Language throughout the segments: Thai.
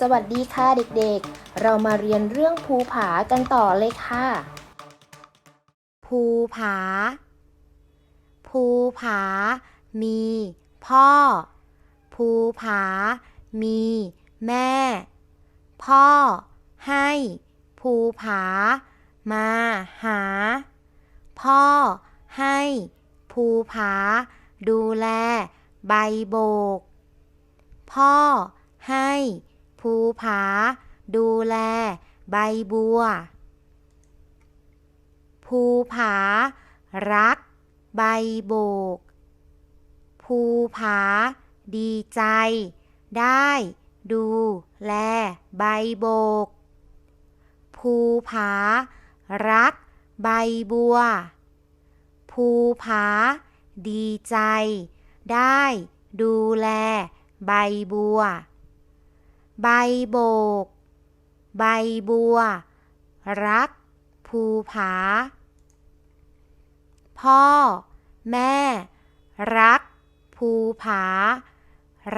สวัสดีค่ะเด็กๆ เรามาเรียนเรื่องภูผากันต่อเลยค่ะ ภูผา ภูผา มี พ่อ ภูผา มี แม่ พ่อ ให้ ภูผา มาหา พ่อ ให้ ภูผา ดูแล ใบโบก พ่อ ให้ ภูผา ดูแล ใบบัว ภูผา รัก ใบโบก ภูผา ดีใจ ได้ ดูแล ใบโบก ภูผา รัก ใบบัว ภูผา ดีใจ ได้ ดูแล ใบบัว ใบโบก ใบบัว รัก ภูผา พ่อ แม่ รัก ภูผา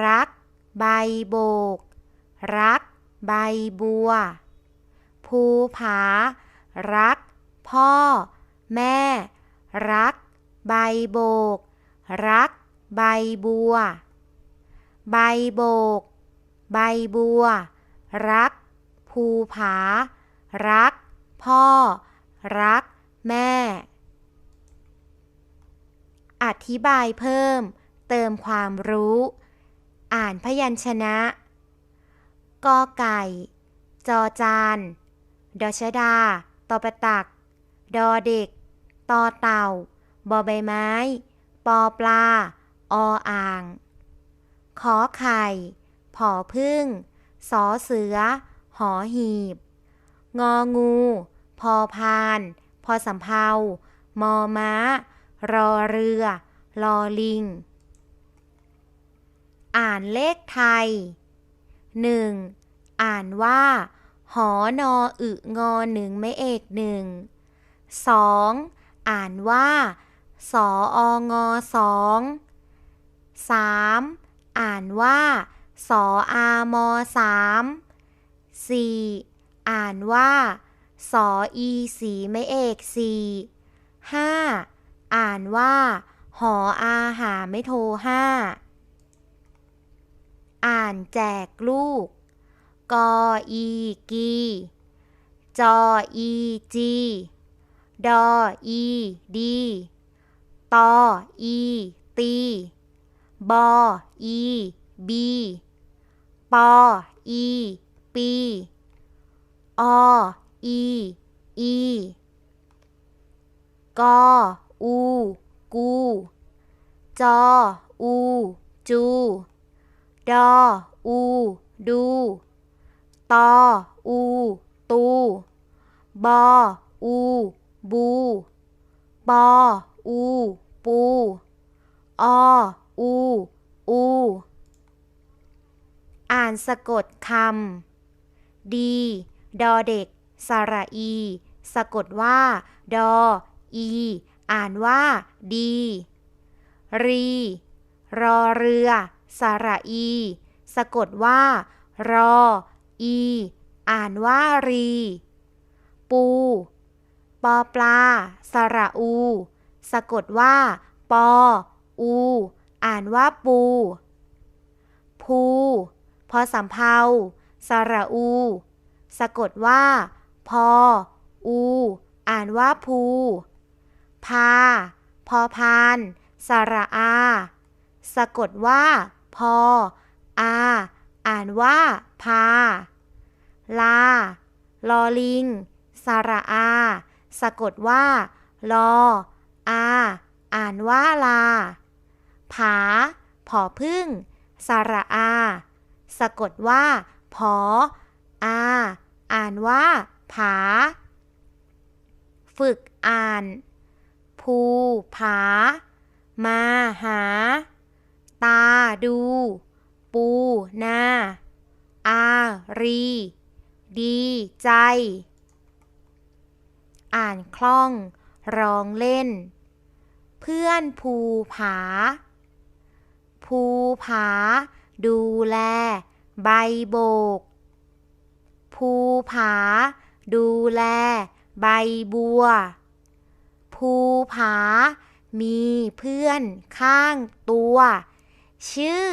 รัก ใบโบก รัก ใบบัว ภูผา รัก พ่อ แม่ รัก ใบโบก รัก ใบบัว ใบโบก ใบบัว รัก ภูผา รัก พ่อ รัก แม่ อธิบายเพิ่ม เติมความรู้ อ่านพยัญชนะกอไก่ จอจาน ดอชดา ตอประตัก ดอเด็ก ตอเต่า บอใบไม้ ปอปลา ออ่าง ขอไข่ ผอพึ่ง สอเสือ หอหีบ งองู พอพาน พอสำเภามอม้า รอเรือ ลอลิง อ่านเลขไทย 1. อ่านว่า หอนออึงอหนึ่งไม่เอกหนึ่ง 2. อ่านว่า สอองอสอง 3. อ่านว่า สออามอสาม 4. อ่านว่าสออีสีไม่เอกสี่ 5. อ่านว่าหออาหาไม่โทห้าอ่านแจกลูก กออีกี จออีจี ดออีดี ตออีตี บออีบี ปอ อี ปี ออี อีกออู กู จอ อู จู ดอ อู ดู ตอ อู ตู บอ อู บู ปอ อู ปู อ อู อู อ่านสะกดคำดีดอเด็ก สระอี สะกดว่า ดอ อี อ่านว่า ดี รี รอเรือ สระอี สะกดว่า รอ อี อ่านว่ารี ปู ปอปลา สระอู สะกดว่า ปอ อู อ่านว่าปู ภู พอสำเภาสระอู สะกดว่า พอ อู อ่านว่าภู พา พอพาน สระอา สะกดว่า พอ อา อ่านว่า พา ลา ลอลิง สระอา สะกดว่า ลอ อา อ่านว่าลา ผา ผอพึ่ง สระอา สะกดว่า ผอ อา อ่านว่า ผา ฝึกอ่าน ภูผา มาหา ตาดู ปูนา อารี ดีใจ อ่านคล่อง ร้องเล่น เพื่อนภูผา ภูผา ดูแล ใบโบก ภูผา ดูแล ใบบัว ภูผา มีเพื่อนข้างตัว ชื่อ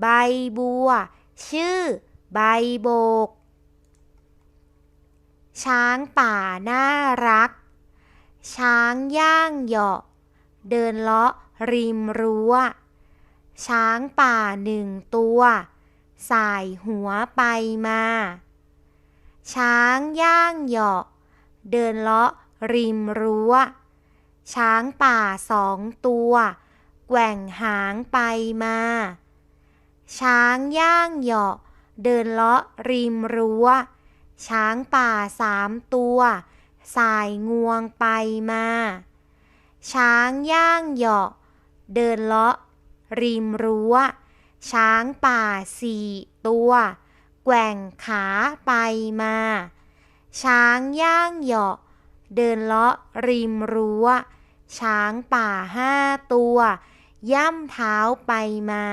ใบบัว ชื่อ ใบโบก ช้างป่าน่ารัก ช้างย่างเหยาะ เดินเลาะริมรั้ว ช้างป่าหนึ่งตัว สายหัวไปมา ช้างย่างเหยาะ เดินเลาะริมรั้ว ช้างป่าสองตัว แกว่งหางไปมา ช้างย่างเหยาะ เดินเลาะริมรั้ว ช้างป่าสามตัว สายงวงไปมา ช้างย่างเหยาะ เดินเลาะ ริมรั้ว ช้างป่าสี่ตัว แกว่งขาไปมา ช้างย่างเหยาะ เดินเลาะริมรั้ว ช้างป่าห้าตัว ย่ำเท้าไปมา